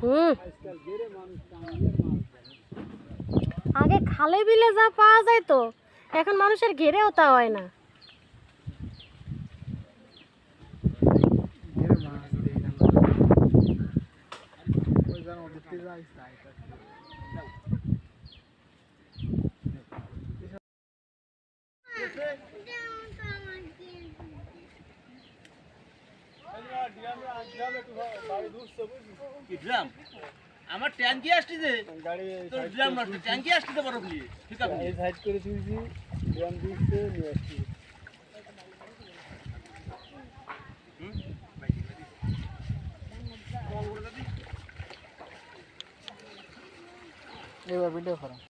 হুম। আগে খালে বিলে যা পাওয়া যায় তো, এখন মানুষের ঘেরেও তা হয় না। ঘিরে না তাই ড্রাম? আমার ট্যাঙ্কি গাড়ি তোর ড্রাম নষ্ট ট্যাঙ্কি আসছে বরফ নিয়ে। ঠিক আছে। এই সাইড করে দিয়েছি ড্রাম দিচ্ছে নিয়ে আসছি। এবার ভিডিও করো।